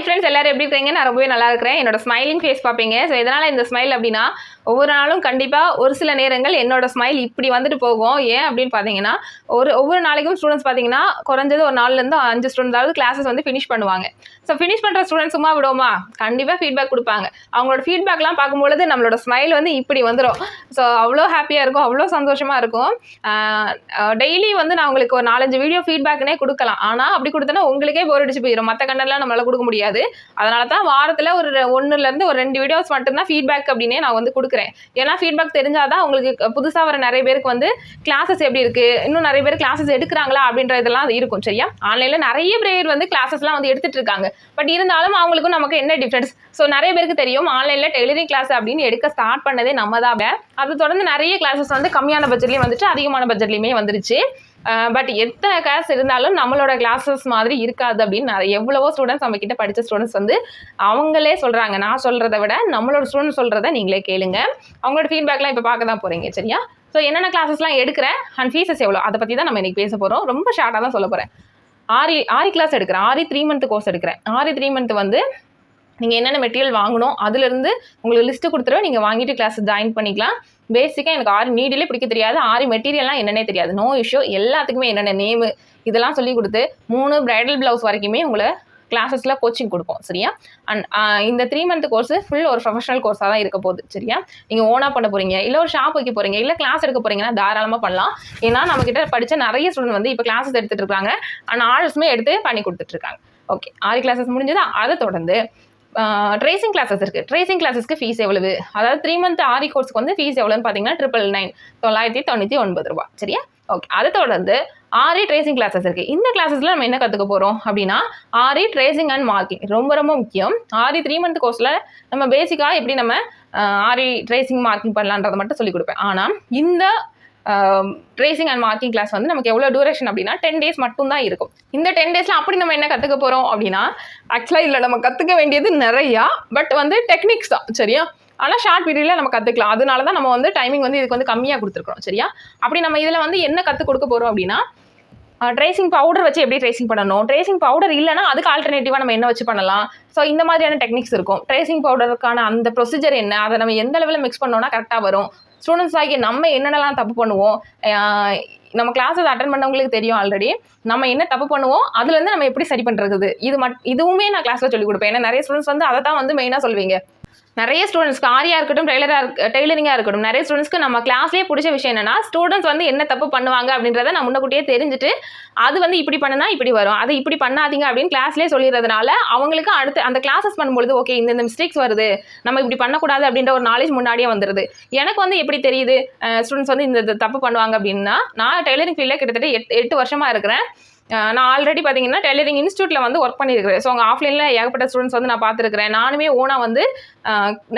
Hi friends எல்லாரும் எப்படி இருக்கீங்க? நான் ரொம்பவே நல்லா இருக்கிறேன். என்னோட ஸ்மைலிங் ஃபேஸ் பார்ப்பீங்க. ஸோ இதனால் இந்த ஸ்மைல் அப்படின்னா ஒவ்வொரு நாளும் கண்டிப்பாக ஒரு சில நேரங்கள் என்னோட ஸ்மைல் இப்படி வந்துட்டு போகும். ஏன் அப்படின்னு பார்த்தீங்கன்னா ஒரு ஒவ்வொரு நாளைக்கும் ஸ்டூடெண்ட்ஸ் பார்த்தீங்கன்னா குறைஞ்சது ஒரு நாலுலேருந்து அஞ்சு ஸ்டூடெண்ட்ஸாவது கிளாஸஸ் வந்து ஃபினிஷ் பண்ணுவாங்க. ஸோ ஃபினிஷ் பண்ணுற ஸ்டூடெண்ட்ஸ் சும்மா விடுவோமா? கண்டிப்பாக ஃபீட்பேக் கொடுப்பாங்க. அவங்களோட ஃபீட்பேக்லாம் பார்க்கும்பொழுது நம்மளோட ஸ்மைல் வந்து இப்படி வந்துடும் ஸோ அவ்வளோ ஹாப்பியாக இருக்கும். அவ்வளோ சந்தோஷமாக இருக்கும். டெய்லி வந்து நான் உங்களுக்கு ஒரு நாலஞ்சு வீடியோ ஃபீட்பேக்னே கொடுக்கலாம். ஆனால் அப்படி கொடுத்தனா உங்களுக்கே போர் அடிச்சு போயிடும் மற்ற கண்டெல்லாம் நம்மளால் கொடுக்க முடியாது. அதனால தான் வாரத்தில் ஒரு ஒன்றுலேருந்து ஒரு ரெண்டு வீடியோஸ் மட்டும்தான் ஃபீட்பேக் அப்படின்னே நான் வந்து கொடுக்குறேன். ஏன்னா ஃபீட்பேக் தெரிஞ்சால் தான் உங்களுக்கு புதுசாக வர நிறைய பேருக்கு வந்து கிளாஸஸ் எப்படி இருக்குது இன்னும் நிறைய பேர் கிளாஸஸ் எடுக்கிறாங்களா? அப்படின்ற இதெல்லாம் இருக்கும் சரியா? ஆன்லைனில் நிறைய பேர் வந்து கிளாஸஸ்லாம் வந்து எடுத்துகிட்டு இருக்காங்க. பட் இருந்தாலும் அவங்களுக்கும் நமக்கு என்ன டிஃப்ரென்ஸ் ஸோ நிறைய பேருக்கு தெரியும் ஆன்லைனில் டெய்லரிங் கிளாஸ் அப்படின்னு எடுக்க ஸ்டார்ட் பண்ணதே நம்ம தான் அதை தொடர்ந்து நிறைய கிளாஸஸ் வந்து கம்மியான பட்ஜெட்லேயும் வந்துட்டு அதிகமான பட்ஜெட்லேயுமே வந்துருச்சு. பட் எத்தனை கிளாஸ் இருந்தாலும் நம்மளோட கிளாஸஸ் மாதிரி இருக்காது அப்படின்னு நிறைய எவ்வளவோ ஸ்டூடெண்ட்ஸ் நம்ம கிட்ட படித்த ஸ்டூடெண்ட்ஸ் வந்து அவங்களே சொல்கிறாங்க நான் சொல்கிறத விட நம்மளோட ஸ்டூடெண்ட் சொல்கிறத நீங்களே கேளுங்க. அவங்களோட ஃபீட்பேக்லாம் இப்போ பார்க்க தான் போகிறீங்க சரியா? ஸோ என்னென்ன கிளாஸஸ்லாம் எடுக்கிறேன் அண்ட் ஃபீஸஸ் எவ்வளோ அதை பற்றி தான் நம்ம இன்னைக்கு பேச போகிறோம் ரொம்ப ஷார்ட்டாக தான் சொல்ல போகிறேன் ஆரி ஆரி கிளாஸ் எடுக்கிறேன். ஆரி த்ரீ மந்த் கோர்ஸ் எடுக்கிறேன். ஆரி த்ரீ மந்த் வந்து நீங்கள் என்னென்ன மெட்டீரியல் வாங்கணும் அதுலேருந்து உங்களுக்கு லிஸ்ட்டு கொடுத்துருவேன் நீங்கள் வாங்கிட்டு கிளாஸ் ஜாயின் பண்ணிக்கலாம். பேசிக்காக எனக்கு ஆரி நீடிலே பிடிக்க தெரியாது. ஆரி மெட்டீரியல்லாம் என்னன்னே தெரியாது. நோ இஷ்யூ எல்லாத்துக்குமே என்னென்ன நேமு இதெல்லாம் சொல்லி கொடுத்து மூணு பிரைடல் ப்ளவுஸ் வரைக்குமே உங்களை கிளாஸஸில் கோச்சிங் கொடுப்போம். சரியா? அண்ட் இந்த த்ரீ மந்த் கோர்ஸ் ஃபுல் ஒரு ப்ரொஃபஷனல் கோர்ஸாக தான் இருக்க போகுது. சரியா? நீங்கள் ஓனாக பண்ண போகிறீங்க இல்லை ஒரு ஷாப் வைக்க போகிறீங்க இல்லை கிளாஸ் எடுக்க போகிறீங்கன்னா தாராளமாக பண்ணலாம். ஏன்னா நம்மக்கிட்ட படித்த நிறைய ஸ்டூடெண்ட் வந்து இப்போ கிளாஸஸ் எடுத்துகிட்டு இருக்காங்க. அண்ட் ஆர்டர்ஸுமே எடுத்து பண்ணி கொடுத்துட்ருக்காங்க ஓகே ஆறு கிளாஸஸ் முடிஞ்சது. அதை தொடர்ந்து ட்ரேசிங் கிளாஸஸ் இருக்குது ட்ரேசிங் கிளாஸஸ்க்கு ஃபீஸ் எவ்வளவு? அதாவது த்ரீ மந்த் ஆரி கோர்ஸ்க்கு வந்து ஃபீஸ் எவ்வளோன்னு பார்த்தீங்கன்னா ட்ரிபிள் நைன் தொள்ளாயிரத்தி தொண்ணூற்றி ஒன்பது ரூபா. சரியா? ஓகே அதை தொடர்ந்து ஆரி ட்ரேசிங் கிளாஸஸ் இருக்குது இந்த கிளாஸஸில் நம்ம என்ன கற்றுக்க போகிறோம் அப்படின்னா ஆரி ட்ரேசிங் அண்ட் மார்க்கிங் ரொம்ப ரொம்ப முக்கியம். ஆரி த்ரீ மந்த் கோர்ஸில் நம்ம பேசிக்காக எப்படி நம்ம ஆரி ட்ரேசிங் மார்க்கிங் பண்ணலான்றதை மட்டும் சொல்லிக் கொடுப்பேன். ஆனால் இந்த ட்ரேசிங் அண்ட் மார்க்கிங் கிளாஸ் வந்து நமக்கு எவ்வளோ டூரேஷன் அப்படின்னா டென் டேஸ் மட்டும் தான் இருக்கும். இந்த டென் டேஸில் அப்படி நம்ம என்ன கற்றுக்க போகிறோம் அப்படின்னா ஆக்சுவலாக இதில் நம்ம கற்றுக்க வேண்டியது நிறையா பட் வந்து டெக்னிக்ஸ் தான் சரியா? ஆனால் ஷார்ட் பீரியடில் நம்ம கற்றுக்கலாம் அதனால தான் நம்ம வந்து டைமிங் வந்து இதுக்கு வந்து கம்மியாக கொடுத்துருக்கோம் சரியா? அப்படி நம்ம இதில் வந்து என்ன கற்றுக் கொடுக்க போகிறோம் அப்படின்னா ட்ரேசிங் பவுடர் வச்சு எப்படி ட்ரேசிங் பண்ணணும்? ட்ரேசிங் பவுடர் இல்லைன்னா அதுக்கு ஆல்டர்னேட்டிவாக நம்ம என்ன வச்சு பண்ணலாம்? ஸோ இந்த மாதிரியான டெக்னிக்ஸ் இருக்கும். ட்ரேசிங் பவுடருக்கான அந்த ப்ரொசீஜர் என்ன? அதை நம்ம எந்த லெவலில் மிக்ஸ் பண்ணோம்னா கரெக்டாக வரும். ஸ்டூடெண்ட்ஸ் ஆகிய நம்ம என்னென்னலாம் தப்பு பண்ணுவோம்? நம்ம கிளாஸஸ் அட்டன் பண்ணவங்களுக்கு தெரியும் ஆல்ரெடி நம்ம என்ன தப்பு பண்ணுவோம்? அதுலேருந்து நம்ம எப்படி சரி பண்ணுறது இது மட் இதுவுமே நான் கிளாஸில் சொல்லிக் கொடுப்பேன். ஏன்னா நிறைய ஸ்டூடெண்ட்ஸ் வந்து அதை தான் வந்து மெயினாக சொல்வீங்க நிறைய ஸ்டூடெண்ட்ஸ்க்கு ஆரியாக இருக்கட்டும் டெய்லராக இருக்க டெய்லரிங்காக இருக்கட்டும் நிறைய ஸ்டூடெண்ட்ஸ்க்கு நம்ம கிளாஸ்லேயே பிடிச்ச விஷயம் என்னன்னா ஸ்டூடெண்ட்ஸ் வந்து என்ன தப்பு பண்ணுவாங்க அப்படின்றத நான் முன்னக்கூட்டியே தெரிஞ்சுட்டு அது வந்து இப்படி பண்ணுனா இப்படி வரும். அதை இப்படி பண்ணாதீங்க அப்படின்னு கிளாஸ்லேயே சொல்லிடுறதுனால அவங்களுக்கு அடுத்து அந்த கிளாஸஸ் பண்ணும்பொழுது ஓகே இந்த இந்த மிஸ்டேக்ஸ் வருது. நம்ம இப்படி பண்ணக்கூடாது அப்படின்ற ஒரு நாலேஜ் முன்னாடியே வந்துடுது எனக்கு வந்து எப்படி தெரியுது? ஸ்டூடெண்ட்ஸ் வந்து இந்த தப்பு பண்ணுவாங்க அப்படின்னா நான் டெய்லரிங் ஃபீல்டில் கிட்டத்தட்ட எட்டு எட்டு வருஷமாக இருக்கிறேன். நான் ஆல்ரெடி பார்த்தீங்கன்னா டெய்லரிங் இன்ஸ்டியூட்டில் வந்து ஒர்க் பண்ணியிருக்கிறேன். ஸோ அங்கே ஆஃப்லைனில் ஏகப்பட்ட ஸ்டூடெண்ட்ஸ் வந்து நான் பார்த்துருக்கிறேன் நானுமே ஓனாக வந்து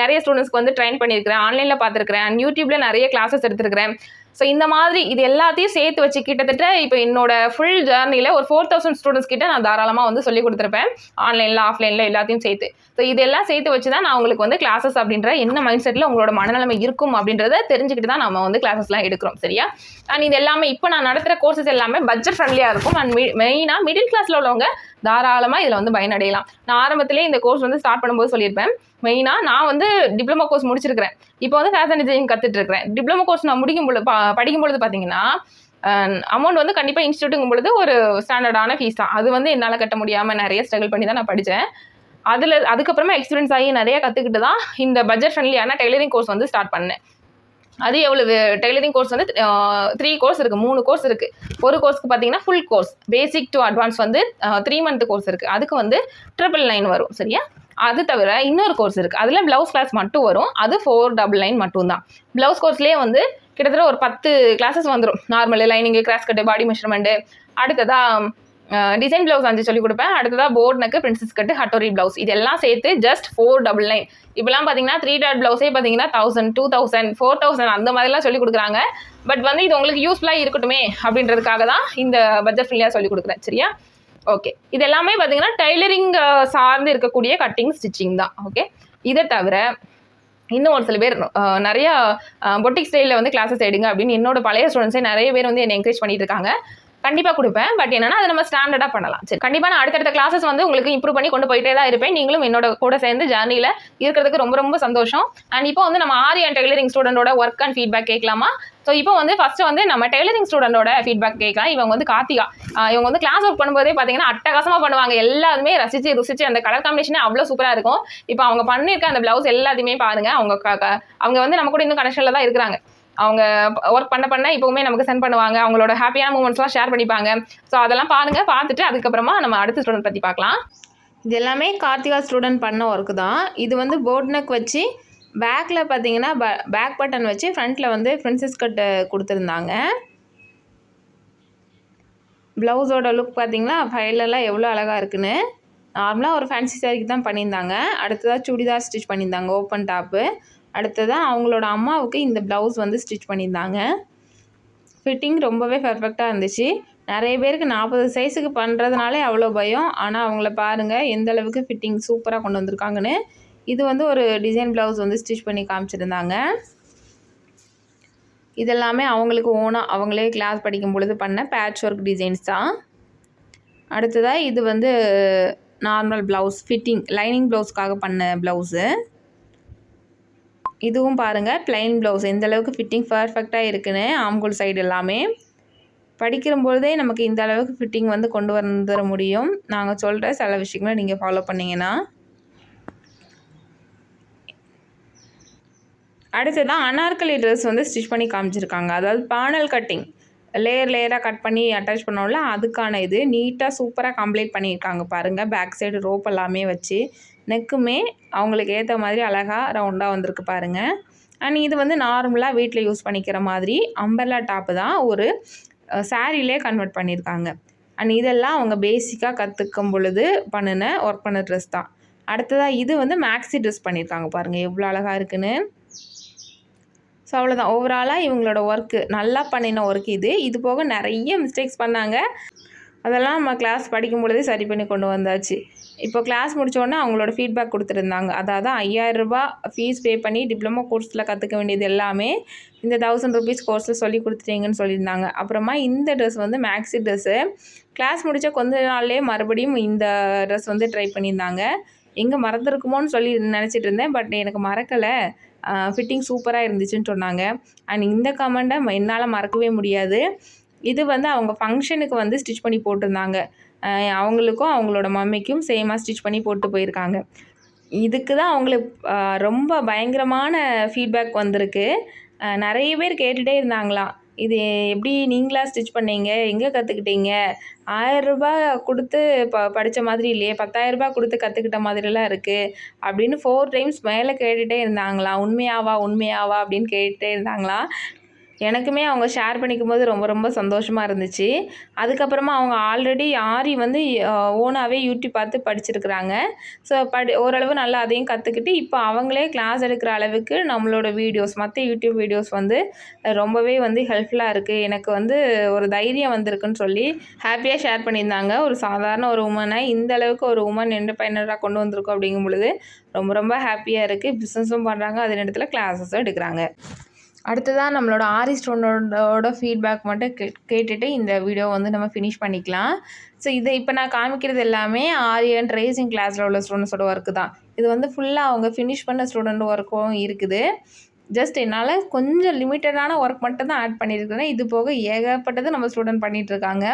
நிறைய ஸ்டூடெண்ட்ஸ்க்கு வந்து ட்ரைன் பண்ணியிருக்கிறேன். ஆன்லைனில் பார்த்துருக்கிறேன் யூடியூப்பில் நிறைய கிளாஸஸ் எடுத்துருக்கிறேன். ஸோ இந்த மாதிரி இது எல்லாத்தையும் சேர்த்து வச்சு கிட்டத்தட்ட இப்போ என்னோட ஃபுல் ஜேர்னியில் ஒரு ஃபோர் தௌசண்ட் ஸ்டூடெண்ட்ஸ் கிட்ட நான் தாராளமாக வந்து சொல்லி கொடுத்துருப்பேன். ஆன்லைனில் ஆஃப்லைனில் எல்லாத்தையும் சேர்த்து. ஸோ இதெல்லாம் சேர்த்து வச்சு தான் நான் உங்களுக்கு வந்து கிளாஸஸ் அப்படின்ற என்ன மைண்ட் செட்டில் உங்களோட மனநிலைமை இருக்கும் அப்படின்றத தெரிஞ்சுக்கிட்டு தான் நம்ம வந்து கிளாஸஸ்லாம் எடுக்கிறோம். சரியா? அண்ட் இது எல்லாமே இப்போ நான் நடத்துகிற கோர்சஸ் எல்லாமே பட்ஜெட் ஃப்ரெண்ட்லியாக இருக்கும். அண்ட் மெயினாக மிடில் கிளாஸில் உள்ளவங்க தாராளமாக இதில் வந்து பயனடையலாம். நான் ஆரம்பத்திலே இந்த கோர்ஸ் வந்து ஸ்டார்ட் பண்ணும்போது சொல்லியிருப்பேன். மெயினாக நான் வந்து டிப்ளமோ கோர்ஸ் முடிச்சிருக்கிறேன். இப்போ வந்து ஃபேஷன் டிசைனிங் கற்றுட்டு இருக்கிறேன் டிப்ளமோ கோர்ஸ் நான் முடிக்கும் பொழுது படிக்கும் பொழுது பார்த்தீங்கன்னா அமௌண்ட் வந்து கண்டிப்பாக இன்ஸ்டியூட்டுங்கும் பொழுது ஒரு ஸ்டாண்டர்டான ஃபீஸ் தான். அது வந்து என்னால் கட்ட முடியாமல் நிறைய ஸ்ட்ரகிள் பண்ணி தான் நான் படித்தேன் அதில் அதுக்கப்புறமா எக்ஸ்பீரியன்ஸ் ஆகி நிறைய கற்றுக்கிட்டு தான் இந்த பட்ஜெட் ஃப்ரெண்ட்லியான டெய்லரிங் கோர்ஸ் வந்து ஸ்டார்ட் பண்ணேன். அது எவ்வளவு? டெய்லரிங் கோர்ஸ் வந்து த்ரீ கோர்ஸ் இருக்குது மூணு கோர்ஸ் இருக்குது ஒரு கோர்ஸ்க்கு பார்த்தீங்கன்னா full course basic to advance வந்து த்ரீ மந்த் கோர்ஸ் இருக்குது அதுக்கு வந்து ட்ரிபிள் நைன் வரும் சரியா? அது தவிர இன்னொரு கோர்ஸ் இருக்குது அதில் ப்ளவுஸ் கிளாஸ் மட்டும் வரும். அது ஃபோர் டபுள் நைன் மட்டும்தான். ப்ளவுஸ் கோர்ஸ்லேயே வந்து கிட்டத்தட்ட ஒரு பத்து கிளாஸஸ் வந்துடும் normal lining cross cut body measurement அடுத்ததாக டிசைன் ப்ளவுஸ் அஞ்சு சொல்லி கொடுப்பேன். அடுத்ததாக போர்ட் நெக்கு பிரின்சஸ் கட்டு ஹட்டோரி ப்ளவுஸ் இதெல்லாம் சேர்த்து ஜஸ்ட் ஃபோர் டபுள் நைன் இப்போலாம் பார்த்தீங்கன்னா த்ரீ டாட் பிளவுஸே பார்த்தீங்கன்னா thousand two thousand four thousand அந்த மாதிரிலாம் சொல்லி கொடுக்குறாங்க. பட் வந்து இது உங்களுக்கு யூஸ்ஃபுல்லாக இருக்கட்டுமே அப்படின்றதுக்காக தான் இந்த பட்ஜெட் ஃப்ரீயாக சொல்லி கொடுக்குறேன். சரியா? ஓகே இது எல்லாமே பார்த்தீங்கன்னா டைலரிங் சார்ந்து இருக்கக்கூடிய கட்டிங் ஸ்டிச்சிங் தான். ஓகே இதை தவிர இன்னும் ஒரு சில பேர் நிறையா பொட்டிக் ஸ்டைலில் வந்து கிளாஸஸ் எடுங்க அப்படின்னு என்னோட பழைய ஸ்டூடெண்ட்ஸே நிறைய பேர் வந்து என்னை என்கரேஜ் பண்ணிட்டு இருக்காங்க. கண்டிப்பாக கொடுப்பேன். பட் என்னன்னா அதை நம்ம ஸ்டாண்டர்டாக பண்ணலாம். சரி கண்டிப்பாக நான் அடுத்தடுத்த கிளாஸஸ் வந்து உங்களுக்கு இம்ப்ரூவ் பண்ணி கொண்டு போயிட்டே தான் இருப்பேன். நீங்களும் என்னோட கூட சேர்ந்து ஜேர்னியில் இருக்கிறதுக்கு ரொம்ப ரொம்ப சந்தோஷம். அண்ட் இப்போ வந்து நம்ம ஆரி அண்ட் டெய்லரிங் ஸ்டூடெண்டோட ஒர்க் அண்ட் ஃபீட்பேக் கேட்கலாமா? ஸோ இப்போ வந்து ஃபஸ்ட்டு வந்து நம்ம டெய்லரிங் ஸ்டூடெண்டோட ஃபீட்பேக் கேட்கலாம். இவங்க வந்து கார்த்திகா. இவங்க வந்து கிளாஸ் ஒர்க் பண்ணும்போதே பார்த்தீங்கன்னா அட்டகாசமாக பண்ணுவாங்க. எல்லாருமே ரசிச்சு ருசிச்சு அந்த கலர் காம்பினேஷனே அவ்வளோ சூப்பராக இருக்கும். இப்போ அவங்க பண்ணியிருக்க அந்த பிளவுஸ் எல்லாத்தையுமே பாருங்கள் அவங்க அவங்க வந்து நம்ம கூட இன்னும் கனெக்ஷனில் தான் இருக்கிறாங்க. அவங்க ஒர்க் பண்ண பண்ண இப்போவுமே நமக்கு சென்ட் பண்ணுவாங்க. அவங்களோட ஹாப்பியான மூமெண்ட்ஸ்லாம் ஷேர் பண்ணிப்பாங்க. ஸோ அதெல்லாம் பாருங்கள் பார்த்துட்டு அதுக்கப்புறமா நம்ம அடுத்த ஸ்டூடெண்ட் பற்றி பார்க்கலாம். இது எல்லாமே கார்த்திகா ஸ்டூடெண்ட் பண்ண ஒர்க்கு தான். இது வந்து போர்ட் நெக் வச்சு பேக்கில் பார்த்தீங்கன்னா பேக் பட்டன் வச்சு ஃப்ரண்ட்டில் வந்து பிரின்சஸ் கட்டு கொடுத்துருந்தாங்க. ப்ளவுஸோட லுக் பார்த்தீங்கன்னா ஃபைலெல்லாம் எவ்வளோ அழகாக இருக்குன்னு. நார்மலாக ஒரு ஃபேன்சி சாரிக்கு தான் பண்ணியிருந்தாங்க. அடுத்ததாக சுடிதார் ஸ்டிச் பண்ணியிருந்தாங்க ஓப்பன் டாப்பு அடுத்ததாக அவங்களோட அம்மாவுக்கு இந்த ப்ளவுஸ் வந்து ஸ்டிச் பண்ணியிருந்தாங்க. ஃபிட்டிங் ரொம்பவே பர்ஃபெக்டாக இருந்துச்சு. நிறைய பேருக்கு நாற்பது சைஸுக்கு பண்ணுறதுனாலே அவ்வளோ பயம். ஆனால் அவங்கள பாருங்கள் எந்த அளவுக்கு ஃபிட்டிங் சூப்பராக கொண்டு வந்திருக்காங்கன்னு. இது வந்து ஒரு டிசைன் ப்ளவுஸ் வந்து ஸ்டிச் பண்ணி காமிச்சிருந்தாங்க. இதெல்லாமே அவங்களுக்கு ஓனாக அவங்களே கிளாஸ் படிக்கும் பொழுது பண்ண பேட்ச் ஒர்க் டிசைன்ஸ் தான். அடுத்ததாக இது வந்து நார்மல் ப்ளவுஸ் ஃபிட்டிங் லைனிங் ப்ளவுஸ்க்காக பண்ண ப்ளவுஸு இதுவும் பாருங்கள் ப்ளைன் ப்ளவுஸ் எந்தளவுக்கு ஃபிட்டிங் பர்ஃபெக்டாக இருக்குன்னு ஆம்கூல் சைடு எல்லாமே. படிக்கிற பொழுதே நமக்கு இந்த அளவுக்கு ஃபிட்டிங் வந்து கொண்டு வந்துட முடியும். நாங்கள் சொல்கிற சில விஷயங்களை நீங்கள் ஃபாலோ பண்ணிங்கன்னா. அடுத்ததான் அனார்கலி ட்ரெஸ் வந்து ஸ்டிச் பண்ணி காமிச்சிருக்காங்க. அதாவது பானல் கட்டிங் லேயர் லேயராக கட் பண்ணி அட்டாச் பண்ணோம்ல அதுக்கான இது நீட்டாக சூப்பராக கம்ப்ளீட் பண்ணியிருக்காங்க பாருங்கள் பேக் சைடு ரோப் எல்லாமே வச்சு நெக்குமே அவங்களுக்கு ஏற்ற மாதிரி அழகாக ரவுண்டாக வந்திருக்கு பாருங்கள் அண்ட் இது வந்து நார்மலாக வீட்டில் யூஸ் பண்ணிக்கிற மாதிரி அம்பர்லா டாப்பு தான் ஒரு சாரிலே கன்வெர்ட் பண்ணியிருக்காங்க. அண்ட் இதெல்லாம் அவங்க பேசிக்காக கற்றுக்கும் பொழுது பண்ணின ஒர்க் பண்ண ட்ரெஸ் தான். அடுத்ததாக இது வந்து மேக்ஸி ட்ரெஸ் பண்ணியிருக்காங்க பாருங்கள் எவ்வளோ அழகாக இருக்குன்னு. ஸோ அவ்வளோதான் ஓவராலாக இவங்களோட ஒர்க்கு நல்லா பண்ணின ஒர்க் இது. இது போக நிறைய மிஸ்டேக்ஸ் பண்ணாங்க. அதெல்லாம் நம்ம கிளாஸ் படிக்கும் பொழுதே சரி பண்ணி கொண்டு வந்தாச்சு. இப்போ கிளாஸ் முடித்தோடனே அவங்களோட ஃபீட்பேக் கொடுத்துருந்தாங்க. அதாவது ஐயாயிரரூபா ஃபீஸ் பே பண்ணி டிப்ளமோ கோர்ஸில் கற்றுக்க வேண்டியது எல்லாமே இந்த தௌசண்ட் ருபீஸ் கோர்ஸில் சொல்லி கொடுத்துட்டீங்கன்னு சொல்லியிருந்தாங்க. அப்புறமா இந்த ட்ரெஸ் வந்து மேக்ஸி ட்ரெஸ்ஸு கிளாஸ் முடித்த கொஞ்ச நாள்லேயே மறுபடியும் இந்த ட்ரெஸ் வந்து ட்ரை பண்ணியிருந்தாங்க. எங்கே மறந்துருக்குமோன்னு சொல்லி நினச்சிட்டு இருந்தேன். பட் எனக்கு மறக்கலை. ஃபிட்டிங் சூப்பராக இருந்துச்சுன்னு சொன்னாங்க. அண்ட் இந்த கமெண்ட்டை என்னால் மறக்கவே முடியாது. இது வந்து அவங்க ஃபங்க்ஷனுக்கு வந்து ஸ்டிச் பண்ணி போட்டிருந்தாங்க. அவங்களுக்கும் அவங்களோட மம்மிக்கும் சேமாக ஸ்டிச் பண்ணி போட்டு போயிருக்காங்க. இதுக்கு தான் அவங்களுக்கு ரொம்ப பயங்கரமான ஃபீட்பேக் வந்திருக்கு. நிறைய பேர் கேட்டுகிட்டே இருந்தாங்களாம். இது எப்படி நீங்களா ஸ்டிச் பண்ணீங்க? எங்கே கற்றுக்கிட்டீங்க ஆயரரூபா கொடுத்து ப படித்த மாதிரி இல்லையே. பத்தாயிரரூபா கொடுத்து கற்றுக்கிட்ட மாதிரிலாம் இருக்குது அப்படின்னு ஃபோர் டைம்ஸ் மேலே கேட்டுகிட்டே இருந்தாங்களாம். உண்மையாவா உண்மையாவா அப்படின்னு கேட்டுகிட்டே இருந்தாங்களாம். எனக்குமே அவங்க ஷேர் பண்ணிக்கும் போது ரொம்ப ரொம்ப சந்தோஷமாக இருந்துச்சு. அதுக்கப்புறமா அவங்க ஆல்ரெடி ஆரி வந்து ஓனாகவே யூடியூப் பார்த்து படிச்சிருக்கிறாங்க. ஸோ படி ஓரளவு நல்லா அதையும் கற்றுக்கிட்டு இப்போ அவங்களே கிளாஸ் எடுக்கிற அளவுக்கு நம்மளோட வீடியோஸ் மற்ற யூடியூப் வீடியோஸ் வந்து ரொம்பவே வந்து ஹெல்ப்ஃபுல்லாக இருக்குது எனக்கு வந்து ஒரு தைரியம் வந்திருக்குன்னு சொல்லி ஹாப்பியாக ஷேர் பண்ணியிருந்தாங்க. ஒரு சாதாரண ஒரு உமனை இந்த அளவுக்கு ஒரு உமன் என்டர்பிரைனராக கொண்டு வந்திருக்கோம் அப்படிங்கும் பொழுது ரொம்ப ரொம்ப ஹாப்பியாக இருக்குது பிஸ்னஸும் பண்ணுறாங்க அதே நேரத்தில் கிளாஸஸும் எடுக்கிறாங்க. அடுத்ததாக நம்மளோட ஆரி ஸ்டோனோட ஃபீட்பேக் மட்டும் கே கேட்டுட்டு இந்த வீடியோ வந்து நம்ம ஃபினிஷ் பண்ணிக்கலாம். ஸோ இதை இப்போ நான் காமிக்கிறது எல்லாமே ஆரி அண்ட் ரேசிங் கிளாஸில் உள்ள ஸ்டூடெண்ட்ஸோட ஒர்க்கு தான். இது வந்து ஃபுல்லாக அவங்க ஃபினிஷ் பண்ண ஸ்டூடெண்ட் ஒர்க்கும் இருக்குது. ஜஸ்ட் என்னால் கொஞ்சம் லிமிட்டடான ஒர்க் மட்டும் தான் ஆட் பண்ணியிருக்கிறேன். இது போக ஏகப்பட்டது நம்ம ஸ்டூடெண்ட் பண்ணிகிட்டு இருக்காங்க.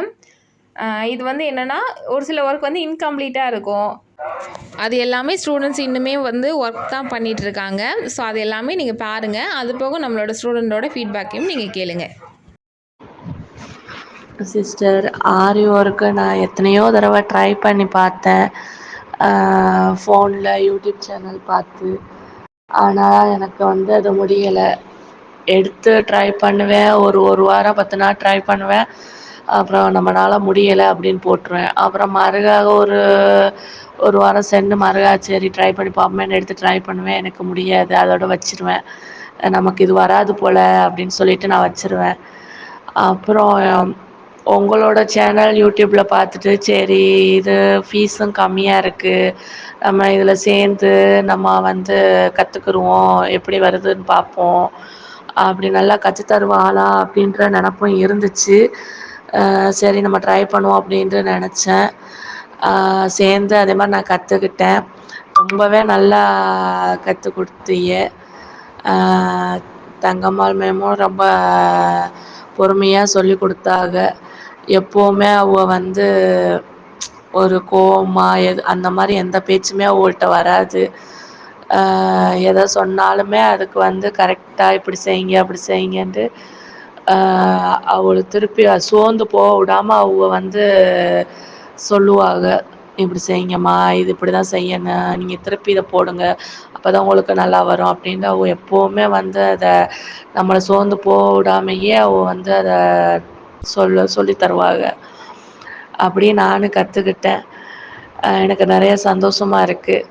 இது வந்து என்னென்னா ஒரு சில ஒர்க் வந்து இன்கம்ப்ளீட்டாக இருக்கும். அது எல்லாமே ஸ்டூடெண்ட்ஸ் இன்னுமே வந்து ஒர்க் தான் பண்ணிகிட்ருக்காங்க இருக்காங்க ஸோ அது எல்லாமே நீங்கள் பாருங்கள் அது போக நம்மளோட ஸ்டூடெண்டோட ஃபீட்பேக்கையும் நீங்கள் கேளுங்க. சிஸ்டர் ஆரி ஒர்க்கு நான் எத்தனையோ தடவை ட்ரை பண்ணி பார்த்தேன். ஃபோனில் யூடியூப் சேனல் பார்த்து. ஆனால் எனக்கு வந்து அது முடியலை. எடுத்து ட்ரை பண்ணுவேன். ஒரு ஒரு வாரம் பத்து நாள் ட்ரை பண்ணுவேன். அப்புறம் நம்மளால் முடியலை அப்படின்னு போட்டுருவேன். அப்புறம் மறுகா ஒரு ஒரு வாரம் சென்று மறுகா சரி ட்ரை பண்ணி பார்ப்போமேன்னு எடுத்து ட்ரை பண்ணுவேன். எனக்கு முடியாது. அதோட வச்சிருவேன். நமக்கு இது வராது போல் அப்படின்னு சொல்லிட்டு நான் வச்சிருவேன். அப்புறம் உங்களோட சேனல் யூடியூப்பில் பார்த்துட்டு சரி இது ஃபீஸும் கம்மியாக இருக்குது நம்ம இதில் சேர்ந்து நம்ம வந்து கற்றுக்குருவோம் எப்படி வருதுன்னு பார்ப்போம். அப்படி நல்லா கற்றுத்தருவாளா அப்படின்ற நினப்பும் இருந்துச்சு. சரி நம்ம ட்ரை பண்ணுவோம் அப்படின்ட்டு நினச்சேன். சேர்ந்து அதே மாதிரி நான் கற்றுக்கிட்டேன் ரொம்பவே நல்லா கற்றுக் கொடுத்தீங்க. தங்கம்மாள் மேமும் ரொம்ப பொறுமையாக சொல்லி கொடுத்தாக எப்போவுமே அவ வந்து ஒரு கோவமா எது அந்த மாதிரி எந்த பேச்சுமே அவள்கிட்ட வராது. எதை சொன்னாலுமே அதுக்கு வந்து கரெக்டாக இப்படி செய்யுங்க அப்படி செய்யுங்கன்ட்டு அவளை திருப்பி சோர்ந்து போக விடாம அவங்க வந்து சொல்லுவாங்க இப்படி செய்யுங்கம்மா இது இப்படி தான் செய்யணும் நீங்கள் திருப்பி இதை போடுங்க அப்போ தான் உங்களுக்கு நல்லா வரும். அப்படின்ட்டு அவங்க எப்போவுமே வந்து அதை நம்மளை சோர்ந்து போக விடாமையே அவ வந்து அதை சொல்ல சொல்லி தருவாங்க. அப்படியே நானும் கற்றுக்கிட்டேன் எனக்கு நிறைய சந்தோஷமா இருக்குது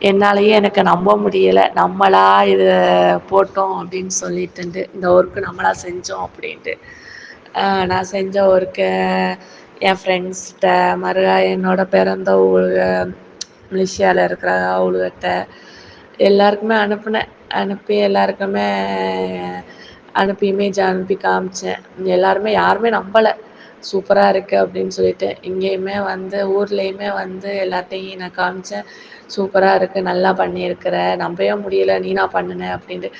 என்னாலேயே எனக்கு நம்ப முடியலை. நம்மளா இதை போட்டோம் அப்படின்னு சொல்லிட்டு இந்த ஒர்க்கு நம்மளா செஞ்சோம் அப்படின்ட்டு. நான் செஞ்ச ஒர்க்கை என் ஃப்ரெண்ட்ஸ்கிட்ட மறுகா என்னோட பிறந்த பிறந்தவங்க மலேசியாவில் இருக்கிற அவளுகட்ட எல்லாருக்குமே அனுப்பினேன். அனுப்பி எல்லாருக்குமே அனுப்பி இமேஜ் அனுப்பி காமிச்சேன். எல்லாருமே யாருமே நம்பலை. சூப்பராக இருக்குது அப்படின்னு சொல்லிட்டு இங்கேயுமே வந்து ஊர்லேயுமே வந்து எல்லாத்தையும் நான் காமிச்சேன். சூப்பராக இருக்குது நல்லா பண்ணியிருக்கிற நம்பவே முடியல நீ நான் பண்ணினேன் அப்படின்ட்டு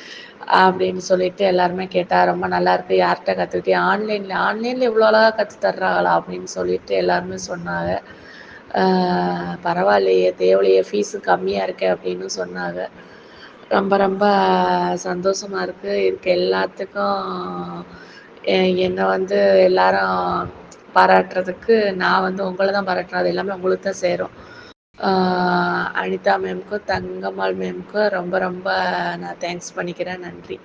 அப்படின்னு சொல்லிட்டு எல்லாருமே கேட்டால் ரொம்ப நல்லா இருக்கு யார்கிட்ட கற்றுக்கிட்டே ஆன்லைனில் ஆன்லைனில் இவ்வளோ அழகா கற்றுத் தர்றாங்களா? அப்படின்னு சொல்லிட்டு எல்லாருமே சொன்னாங்க. பரவாயில்லையே தேவலையே ஃபீஸு கம்மியாக இருக்கே அப்படின்னு சொன்னாங்க. ரொம்ப ரொம்ப சந்தோஷமா இருக்குது இருக்க எல்லாத்துக்கும் என்னை வந்து எல்லாரும் பாராட்டுறதுக்கு நான் வந்து உங்களை தான் பாராட்டுறேன். அது எல்லாமே உங்களுக்கு தான் சேரும். அனிதா மேம்க்கும் தங்கம்மாள் மேம்க்கும் ரொம்ப ரொம்ப நான் தேங்க்ஸ் பண்ணிக்கிறேன். நன்றி.